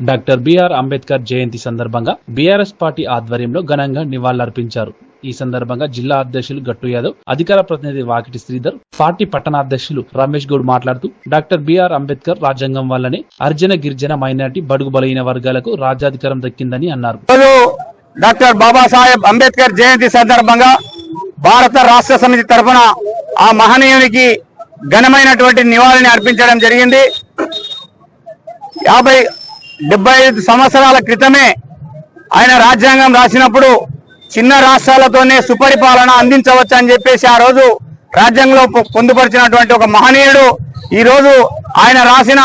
Doctor BR Ambedkar జయంతి సందర్భంగా BRS party ఆధ్వర్యంలో ఘనంగా నివాళులర్పించారు. ఈ సందర్భంగా జిల్లా అధ్యక్షులు గట్టు యాదవ్ అధికార ప్రతినిధి వాకిటి శ్రీధర్ పార్టీ పట్టణాధ్యక్షులు రమేష్ గౌడ్ మాట్లాడుతూ డాక్టర్ బిఆర్ అంబేద్కర్ రాజ్యాంగం వల్లనే అర్జన గిరిజన మైనార్టీ బడుగు బలైన వర్గాలకు రాజ్యాధికారం దక్కిందని అన్నారు. డాక్టర్ డాక్టర్ బాబాసాహెబ్ అంబేద్కర్ జయంతి సందర్భంగా భారత రాష్ట్ర సమితి తరఫున ఆ మహనీయునికి ఘనమైనటువంటి నివాళిని అర్పించడం జరిగింది. యాభై డెబ్బై ఐదు సంవత్సరాల క్రితమే ఆయన రాజ్యాంగం రాసినప్పుడు చిన్న రాష్ట్రాలతోనే సుపరిపాలన అందించవచ్చు అని చెప్పేసి ఆ రోజు రాజ్యాంగంలో పొందుపరిచినటువంటి ఒక మహనీయుడు ఈ రోజు ఆయన రాసిన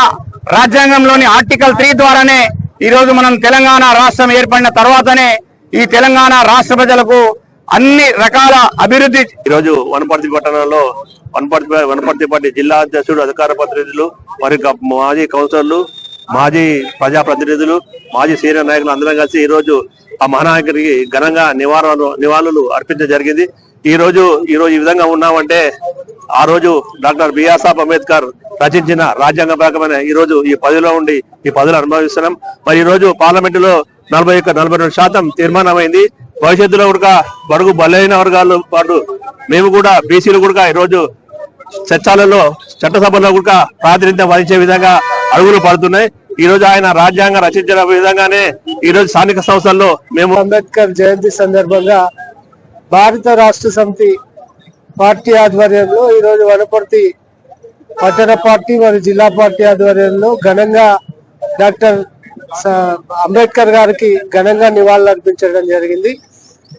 రాజ్యాంగంలోని ఆర్టికల్ త్రీ ద్వారానే ఈ రోజు మనం తెలంగాణ రాష్ట్రం ఏర్పడిన తర్వాతనే ఈ తెలంగాణ రాష్ట్ర ప్రజలకు అన్ని రకాల అభివృద్ధి ఈరోజు వనపర్తి పట్టణంలో వనపర్తి వనపర్తి జిల్లా అధ్యక్షుడు అధికార ప్రతినిధులు మరియు మాజీ కౌన్సిలర్లు మాజీ ప్రజాప్రతినిధులు మాజీ సీనియర్ నాయకులు అందరం కలిసి ఈ రోజు ఆ మహానాయకుడికి ఘనంగా నివారణలు నివాళులు అర్పించడం జరిగింది. ఈ రోజు ఈ రోజు ఈ విధంగా ఉన్నామంటే ఆ రోజు డాక్టర్ బిఆర్ సాబ్ అంబేద్కర్ రచించిన రాజ్యాంగ ప్రకారమైన ఈ రోజు ఈ పదవిలో ఉండి ఈ పదవులు అనుభవిస్తున్నాం. మరి ఈ రోజు పార్లమెంటులో నలభై ఒక్క నలభై రెండు శాతం తీర్మానమైంది. భవిష్యత్తులో కూడా బడుగు బలైన వర్గాలు పాటు మేము కూడా బీసీలు కూడా ఈరోజు చట్టాలలో చట్టసభలో కూడా ప్రాతినిధ్యం వహించే విధంగా అడుగులు పడుతున్నాయి. ఈ రోజు ఆయన రాజ్యాంగం రచించిన విధంగానే ఈ రోజు స్థానిక సంస్థల్లో మేము అంబేద్కర్ జయంతి సందర్భంగా భారత రాష్ట్ర సమితి పార్టీ ఆధ్వర్యంలో ఈరోజు వనపర్తి పట్టణ పార్టీ మరియు జిల్లా పార్టీ ఆధ్వర్యంలో ఘనంగా డాక్టర్ అంబేద్కర్ గారికి ఘనంగా నివాళులర్పించడం జరిగింది.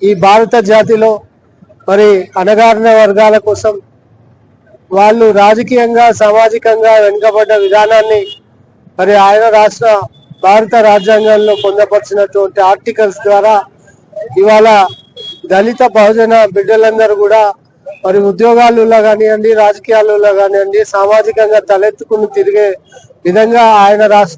ఈ భారత జాతిలో మరి అణగారిన వర్గాల కోసం వాళ్ళు రాజకీయంగా సామాజికంగా వెనుకబడ్డ విధానాన్ని మరి ఆయన రాష్ట్ర భారత రాజ్యాంగంలో పొందపరిచినటువంటి ఆర్టికల్స్ ద్వారా ఇవాళ దళిత బహుజన బిడ్డలందరూ కూడా మరి ఉద్యోగాలలో కానివ్వండి రాజకీయాలలో కానివ్వండి సామాజికంగా తలెత్తుకుని తిరిగే విధంగా ఆయన రాసిన